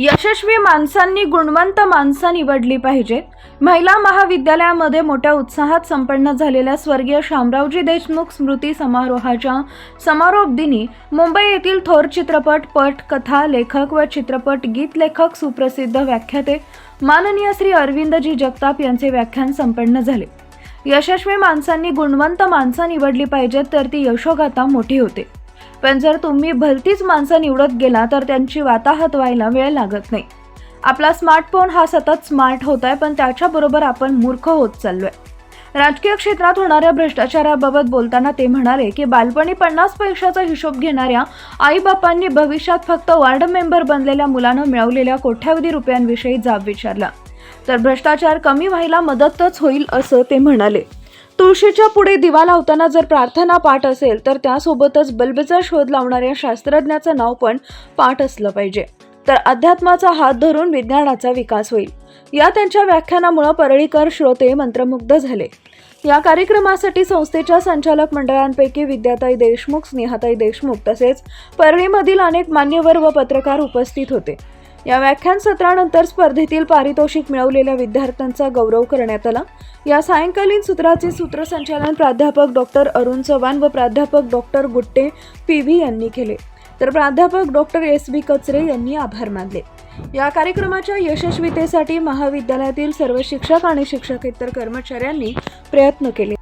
यशस्वी माणसांनी गुणवंत माणसं निवडली पाहिजेत महिला महाविद्यालयामध्ये मोठ्या उत्साहात संपन्न झालेल्या स्वर्गीय शामरावजी देशमुख स्मृती समारोहाच्या समारोप दिनी मुंबई येथील थोर चित्रपट पट कथा लेखक व चित्रपट गीत लेखक सुप्रसिद्ध व्याख्याते माननीय श्री अरविंदजी जगताप यांचे व्याख्यान संपन्न झाले. यशस्वी माणसांनी गुणवंत माणसं निवडली पाहिजेत तर ती यशोगाथा मोठी होते. पण जर तुम्ही भलतीच माणसं निवडत गेला तर त्यांची वाताहत व्हायला वेळ लागत नाही. आपला स्मार्टफोन हा सतत स्मार्ट होत आहे पण त्याच्याबरोबर आपण मूर्ख होत चाललोय. राजकीय क्षेत्रात होणाऱ्या भ्रष्टाचाराबाबत बोलताना ते म्हणाले की बालपणी पन्नास पैशाचा हिशोब घेणाऱ्या आईबापांनी भविष्यात फक्त वार्ड मेंबर बनलेल्या मुलानं मिळवलेल्या कोट्यावधी रुपयांविषयी जाब विचारला. तर भ्रष्टाचार कमी व्हायला मदतच होईल असं ते म्हणाले. तुळशीच्या पुढे दिवा लावताना जर प्रार्थना पाठ असेल तर त्यासोबतच बल्बचा शोध लावणाऱ्या शास्त्रज्ञाचं नाव पण पाठ असलं पाहिजे. तर अध्यात्माचा हात धरून विज्ञानाचा विकास होईल. या त्यांच्या व्याख्यानामुळे परळीकर श्रोते मंत्रमुग्ध झाले. या कार्यक्रमासाठी संस्थेच्या संचालक मंडळांपैकी विद्याताई देशमुख स्नेहाताई देशमुख तसेच परळीमधील अनेक मान्यवर व पत्रकार उपस्थित होते. या व्याख्यान सत्रानंतर स्पर्धेतील पारितोषिक मिळवलेल्या विद्यार्थ्यांचा गौरव करण्यात आला. या सायंकालीन सत्राचे सूत्रसंचालन प्राध्यापक डॉक्टर अरुण चव्हाण व प्राध्यापक डॉक्टर गुट्टे पी व्ही यांनी केले. तर प्राध्यापक डॉक्टर एस बी कचरे यांनी आभार मानले. या कार्यक्रमाच्या यशस्वीतेसाठी महाविद्यालयातील सर्व शिक्षक आणि शिक्षकेतर कर्मचाऱ्यांनी प्रयत्न केले.